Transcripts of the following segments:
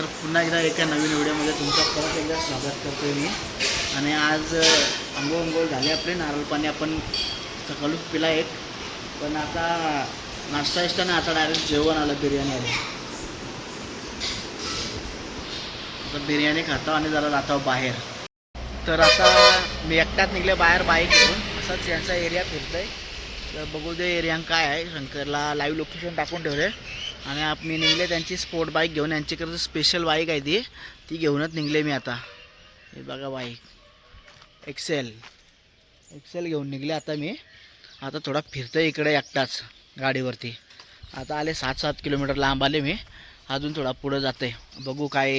तर पुन्हा एकदा एका नवीन व्हिडिओमध्ये तुमचं परत एकदा स्वागत करतो मी. आणि आज अंघोळ अंघोळ झाले आपले नारळ पाणी आपण सकाळूच पिला एक. पण आता नाश्ता इष्टाने आता डायरेक्ट जेवण आलं बिर्याणी आली. आता बिर्याणी खातो आणि जरा जातो बाहेर. तर आता मी एकटाच निघले बाहेर बाईक घेऊन. असंच यांचा एरिया फिरतोय. तर बघू दे एरिया काय आहे. शंकरला लाईव्ह लोकेशन टाकून ठेवले आणि आप मी निघले त्यांची स्पोर्ट बाईक घेऊन. यांच्याकडे स्पेशल बाईक आहे ती. ती घेऊनच निघले मी आता. हे बघा बाईक एक्सेल एक्सेल घेऊन निघले आता मी. आता थोडा फिरतो इकडे एकटाच गाडीवरती. आता आले सात सात किलोमीटर लांब आले मी. अजून थोडा पुढं जाते बघू काय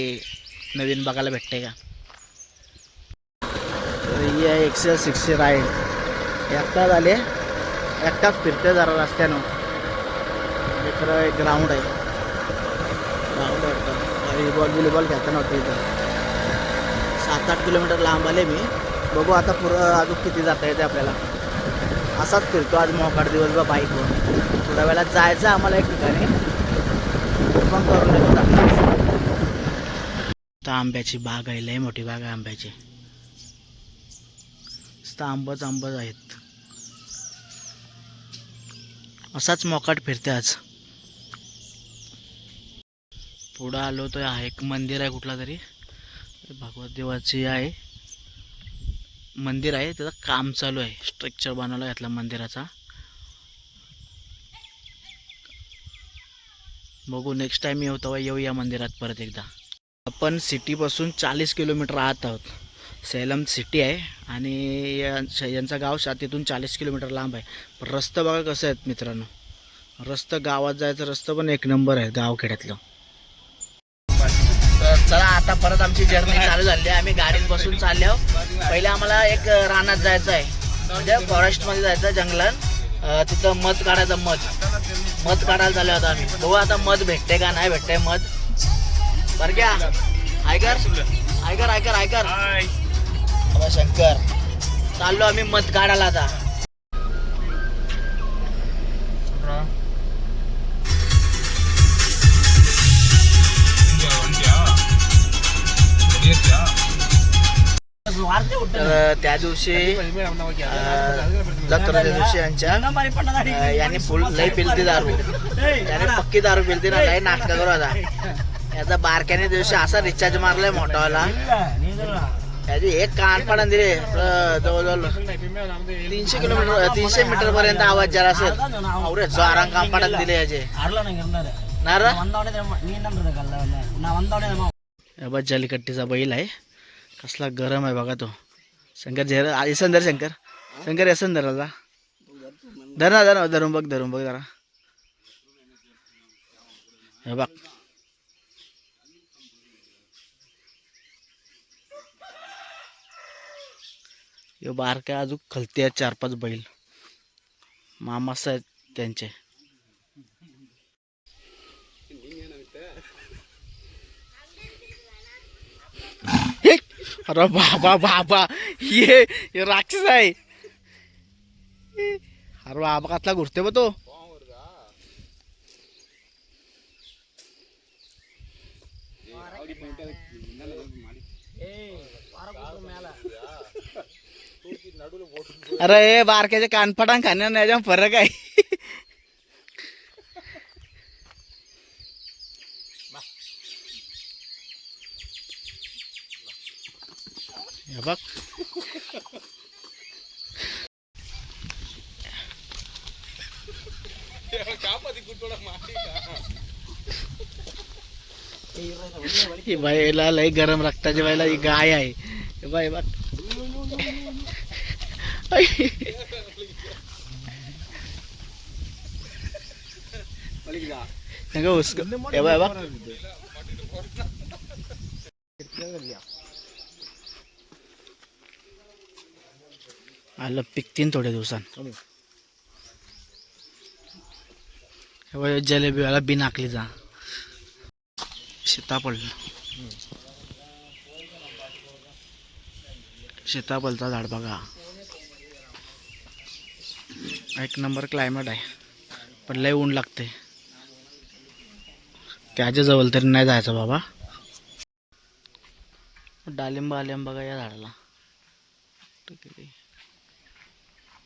नवीन बघायला भेटते का. तर ही आहे एक्सेल सिक्स्टी राईड एकटाच आले. एकटाच फिरते जरा रस्त्यानं. इकडं एक ग्राउंड आहे. ग्राउंड वाटतं व्हॉलीबॉल बिलीबॉल खेळता नव्हतं इथं. सात आठ किलोमीटर लांब आले मी. बघू आता पुरं अजून किती जाता येते आपल्याला. असाच फिरतो आज मोकाट दिवसभर बाईकवर थोड्या वेळेला जायचं आम्हाला एक ठिकाणी. पण करून देतो आंब्याची बाग आहे लय मोठी बाग आहे आंब्याची. आंबच आंबच आहेत. असाच मोकाट फिरते आज. पुढं आलो तर आहे एक मंदिर आहे कुठला तरी. भगवत देवाची आहे. मंदिर आहे त्याचं काम चालू आहे स्ट्रक्चर बनवला यातला मंदिराचा. बघू नेक्स्ट टाइम येऊ तेव्हा येऊ या मंदिरात परत एकदा. आपण सिटीपासून चाळीस किलोमीटर आत आहोत. सैलम सिटी आहे आणि यांचा यांचं गाव तिथून चाळीस किलोमीटर लांब आहे. पण रस्ता बघा कसं आहेत मित्रांनो. रस्ता गावात जायचं रस्ता पण एक नंबर आहे गावखेड्यातलं. चला आता परत आमची जर्नी चालू झाली आहे. आम्ही गाडीत बसून चालले पहिले आम्हाला एक रानात जायचं आहे. म्हणजे फॉरेस्टमध्ये जायचं आहे जंगलात. तिथं मध काढायचं मध. मध काढायला चाललो होतो आम्ही. बघू आता मध भेटते का नाही भेटते मध. बरं क्या ऐकर ऐकर ऐकर ऐकर अबा शंकर. चाललो आम्ही मध काढायला आता. तर त्या दिवशी अं, जत्रेच्या दिवशी यांच्या याने फुल लई पिलती दारू. याने पक्की दारू पिलती ना लई नाटका करू आता. याचा बारक्याने दिवशी असा रिचार्ज मारलाय मोठावाला याची एक कान पाडून दिले जवळजवळ तीनशे किलोमीटर तीनशे मीटर पर्यंत आवाज जरा असेल. अवरे जोरां काम पाडून दिले याचे. ना रे? बघ जलीकट्टीचा बैल आहे. कसला गरम आहे बघा तो. शंकर झेरा येसन धर शंकर. शंकर येसन धर धर ना धर धरून बघ धरून बघ जरा. हे बघ. यो बारक्या अजून खलते आहेत चार पाच बैल. मामास आहेत त्यांचे. अरे बाबा बाबा ये राक्षस आहे. अरे बाबा कसला घुरते बो तो. अरे बारक्याच्या कानफटान खाण्या याच्या फरक आहे हे बघ ही बाईला लय गरम रक्ताची बाईला ही गाय आहे. बाई बघ. बाय बघ. आलं पिकतीन थोड्या दिवसांत. जलेबी वाला जलेबीवाला बी नाकली जा. पडलं. सीताफलचा झाड बघा. एक नंबर क्लायमेट आहे. पण लय ऊन लागते त्याच्याजवळ तरी नाही जायचं बाबा. डालिंब आलिंब बघा या झाडाला.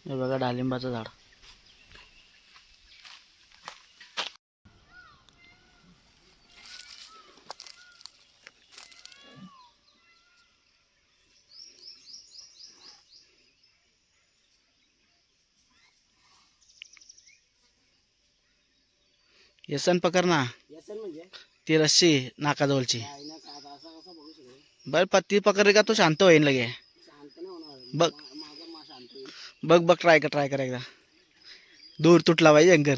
हे बघा डालिंबाचं झाड. येसन पकड ना. म्हणजे? ती रस्सी नाकाजवळची. बर पत्ती पकडली का तू शांत होईन लगे. बघ. बघ बघ ट्राय कर ट्राय कर एकदा. दूर तुटला पाहिजे अंकर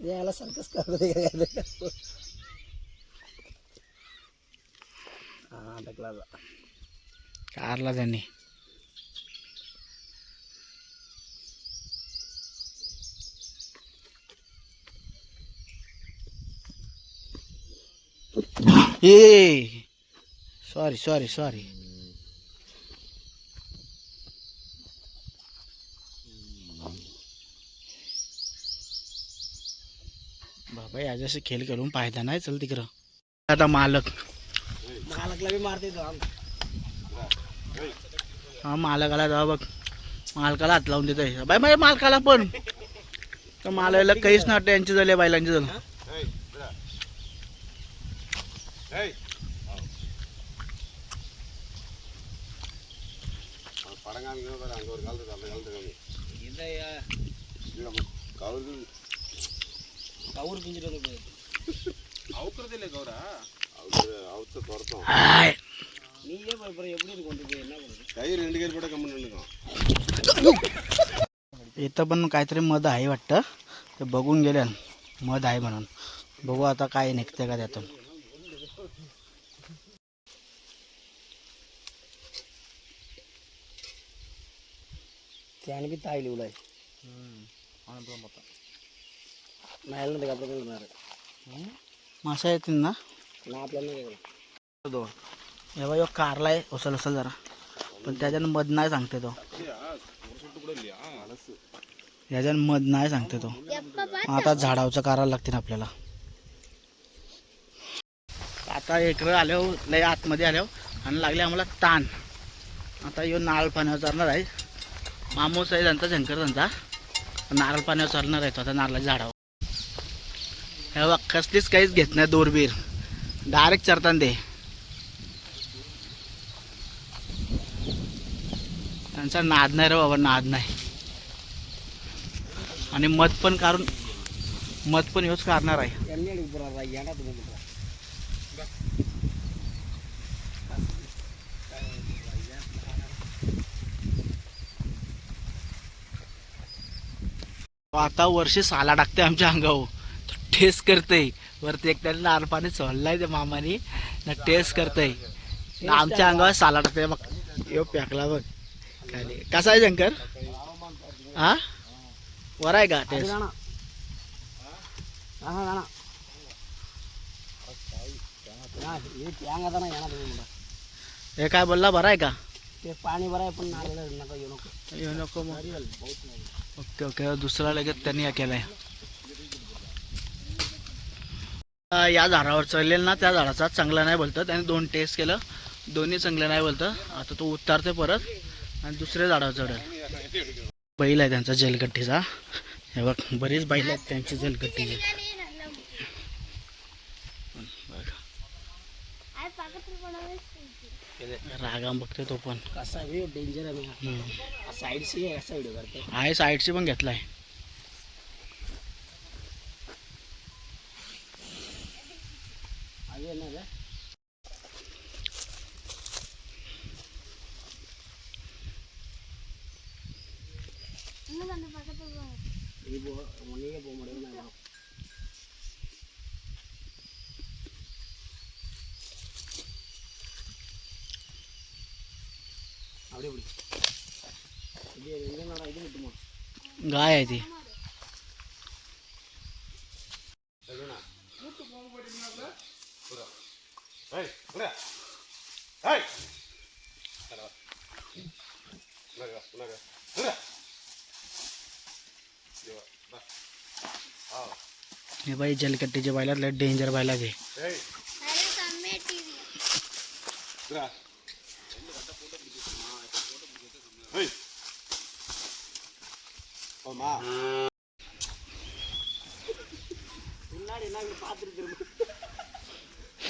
याला सारखंच करतो हा कारला त्यांनी. ए सॉरी सॉरी सॉरी बाबा याच्याशी खेळ करून फायदा नाही चल तिकडं. आता मालक. मालकला बी मारते हा मालकाला जाऊ बघ. मालकाला हात लावून देतोय. बाय बाय मालकाला पण. तर मालाला काहीच ना यांची झाली बायलांची झालं. இதையா, கவுரு பிஞ்சிட்டு வந்து போகுது. हाय. நீயே போய் அப்புறம் எப்படி இது கொண்டு போய் என்ன பண்ணுறது கை ரெண்டு பேர் போட கம்மன் நின்றுக்கும் इथं पण काहीतरी मध आहे वाटतं ते बघून गेले मध आहे म्हणून बघू आता काय निघते का त्यातून नाही ना ते आपल्याला मिळणार मासा येतील ना? ना आपल्याला नाही मिळणार. दोन हे बघ ह्यो कारला आहे जरा. पण त्याच्यानं मध नाही सांगते तो. याच्यानं मध नाही सांगते तो. आता झाडावचं करायला लागतील आपल्याला. आता इकडं आल्यावर लय आतमध्ये आल्यावर आणि लागले आम्हाला ताण. आता येऊन नारळ पाण्यावर चालणार आहे. मामूस आहे त्यांचा शंकर त्यांचा. नारळ पाण्यावर चालणार आहे तो आता नारळाच्या झाडावर. हे बघ कसलीच काहीच घेत नाही दोरबीर. डायरेक्ट चरताना ते. त्यांचा नाद नाही रे बाबा नाद नाही. आणि मध पण काढून मध पण यूज करणार आहे. आता वर्ष साला टाकते आमच्या अंगावर. टेस्ट करते वरती एक त्याला पाणी सोडलाय त्या मामाने. ना टेस्ट करतंय. ना आमच्या अंगावर साला टाकते मग यो प्याकला बघ. खाली कसा आहे शंकर? हा? वर आहे का टेस्ट हे काय बोलला? बरं आहे का? ते पाणी बरं आहे पण येऊ नको. येऊ नको ओके ओके. दुसरा लगेच त्यांनी या केलाय. आहे या झाडावर चढलेलं ना त्या झाडाचा चांगला नाही बोलतं. त्याने दोन टेस्ट केलं. दोन्ही चांगलं नाही बोलतं. आता तो उतारते परत आणि दुसऱ्या झाडावर चढेल. बैल आहे त्यांचा जलगट्टीचा. हे बघ बरीच बैल आहेत त्यांची जलगट्टीची बघ. रागा बघतोय तो पण. कसा आहे डेंजर आहे साईडशी आहे असा व्हिडिओ करतो आहे साईडशी पण घेतलाय. आहे ये बो मुनी गाय है थी ये भाई जल कट्टी जो बायला डेंजर बायला थे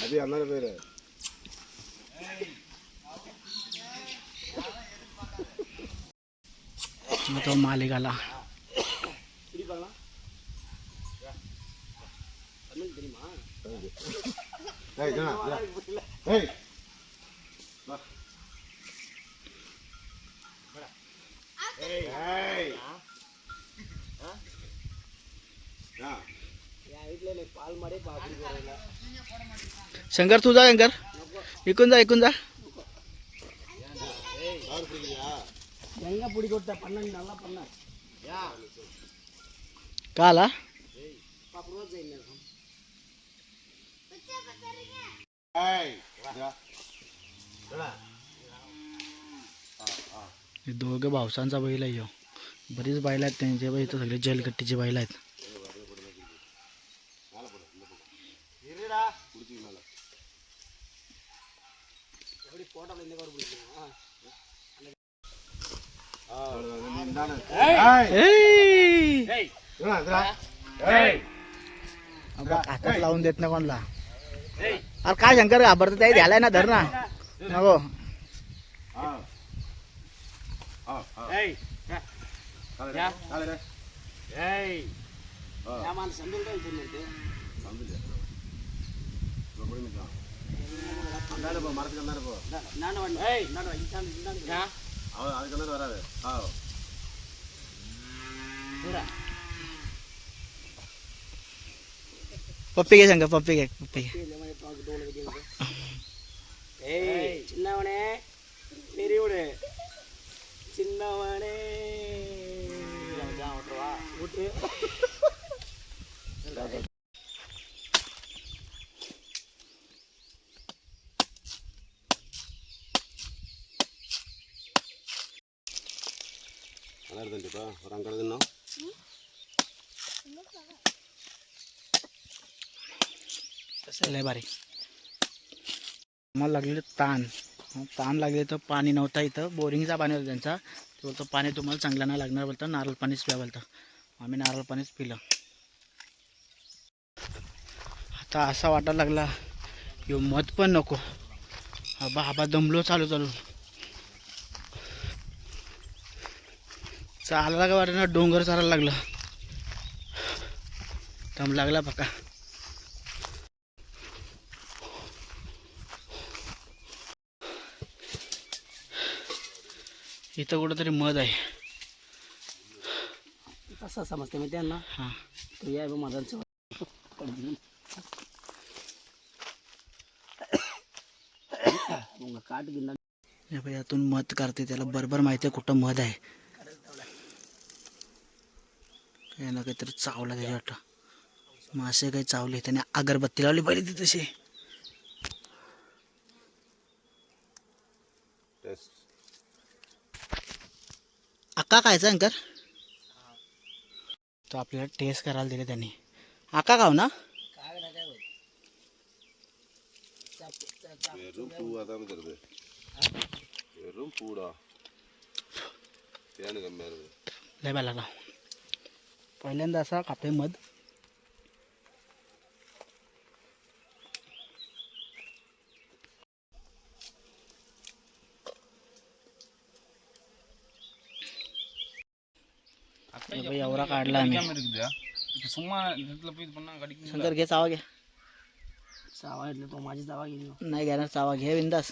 அது அண்ணா பேரு मग तो मालिक आला ஏய் ஜனா ஏய் ஏய் शंकर तू जा शंकर. इकून जा इकून जा. का आला? दोघं भावसांचा बैल आहे बरीच बैल आहेत त्यांच्या इथं सगळे जलकट्टीचे बैल आहेत. போட்டோல இந்த கவர் பிடிக்கணும் ए! ஏய் अबा, हातात लावून देत ना कोणला अरे काय शंकर घाबरत त्याही द्यालाय ना धर ना नको ஏய் போ மரத்துக்கு இந்தாண்ட போ இந்தாண்ட வந்து ஏய் இந்தாண்ட இந்தாண்ட இந்தாண்ட அவ அதுக்கு வராது ஆ பப்பிகை சங்க பப்பிகை பப்பிகை. ஏய் சின்னவனே பெரியவனே சின்னவனே. விட்டுருவா விட்டு కలర్దండిపా? రంగు కలర్దిన్నావు आम्हाला लागले तर पाणी नव्हता इथं बोरिंगचा पाणी होता त्यांचा ते बोलतो पाणी तुम्हाला चांगलं नाही लागणार बोलतं नारळ पाणीच प्या बोलतो आम्ही नारळ पाणीच पिलं आता असा वाटायला लागला यो मध पण नको हा बाबा दमलो चालू चालू चालायला काय वाटत ना डोंगर चालायला लागलं दम लागला बघा इथं कुठंतरी मध आहे कसं समजते मी त्यांना हां तो या मग काट हे बाई यातून मध काढते त्याला बरोबर माहिती आहे कुठं मध आहे यानं काहीतरी चावला त्याच्या वाटतं. मासे काही चावले. त्याने अगरबत्ती लावली पाहिजे ती तसे अक्का खायचं अंकर तो आपल्याला टेस्ट करायला दिले त्यांनी. अक्का खाऊ ना? लय बाला पहिल्यांदा असा कापे मध. एवढा काढला आम्ही. शंकर घे चावा घ्या चावा तो माझी चावा गेली नाही घेणार चावा घे बिंदास.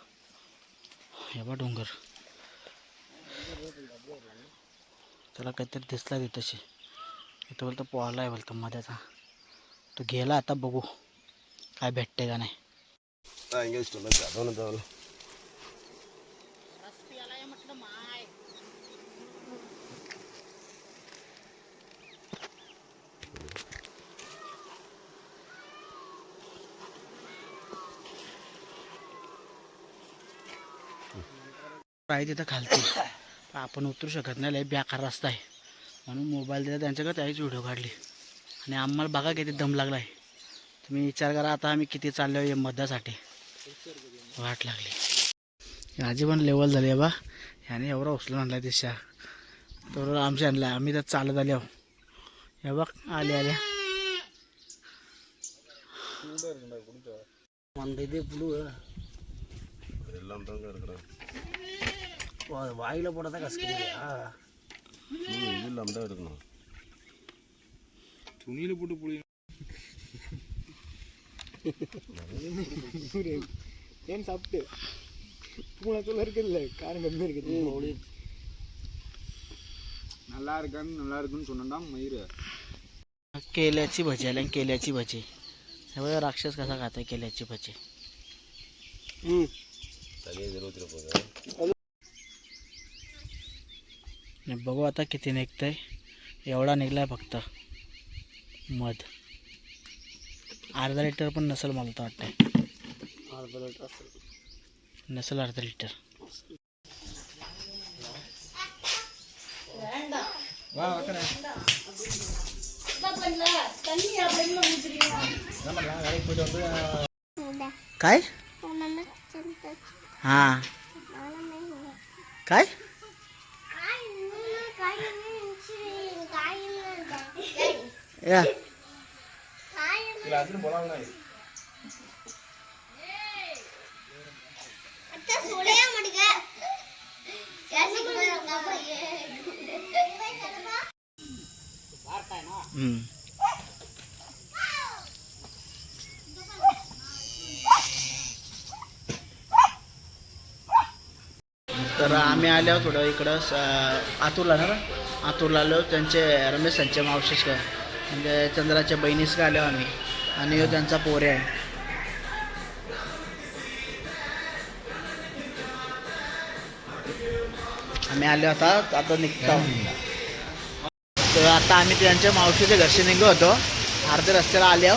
हे बा डोंगर. त्याला काहीतरी दिसला तिथं तशी. इथं बोलतो पोहायला आहे बोलतो मध्याचा तो गेला आता बघू. काय भेटते का नाही. पाहिजे तिथं खालती. आपण उतरू शकत नाही लय बेकार रस्ता आहे. म्हणून मोबाईल दिला त्यांच्याकडे त्यावेळीच व्हिडिओ काढली. आणि आम्हाला बघा किती दम लागला आहे तुम्ही विचार करा आता आम्ही किती चाललो आहे मध्यासाठी वाट लागली. आजीवन लेवल झाली बा. ह्याने एवढा उचलून आणला दिशा. तर आमच्या आणला आम्ही तर चालत आले. आहो हे बघ आले आल्या मंदिर ब्लू வாயில போட தான் இது இல்லாமல் தான் எடுக்கணும் துணியில போட்டு புளி ஏன் சாப்பிட்டு மூணு சொல்ல இருக்குல்ல காரம் கம்மியாக இருக்குது நல்லா இருக்கான்னு நல்லா இருக்குன்னு சொன்னா மயிறு केल्याची भजी आली आणि केल्याची भजी हे बघा राक्षस कसा खाताय केल्याची भजी தனியாக இருபத்தி போகுது आणि बघू आता किती निघतंय. एवढा निघलाय फक्त. मध. अर्धा लिटर पण नसेल मला तर वाटतंय. अर्धा लिटर नसेल अर्धा लिटर. काय? हां. काय? या हम्म. तर आम्ही आलो थोडं इकडं आतूरला ना? आतूरला आलो त्यांचे रमेश त्यांचे मावशीस का म्हणजे चंद्राच्या बहिणीस का आलो आम्ही. आणि हो त्यांचा पोरे आहे. आम्ही आलो आता आता निघतो. तर आता आम्ही त्यांच्या मावशीच्या घरचे निघलो होतो. अर्ध्या रस्त्याला आल्या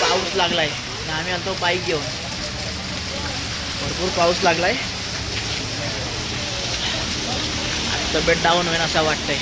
पाऊस लागलाय. आम्ही आलो बाईक घेऊन. भरपूर पाऊस लागलाय. आणि तब्येत डाऊन होईन असं वाटतंय.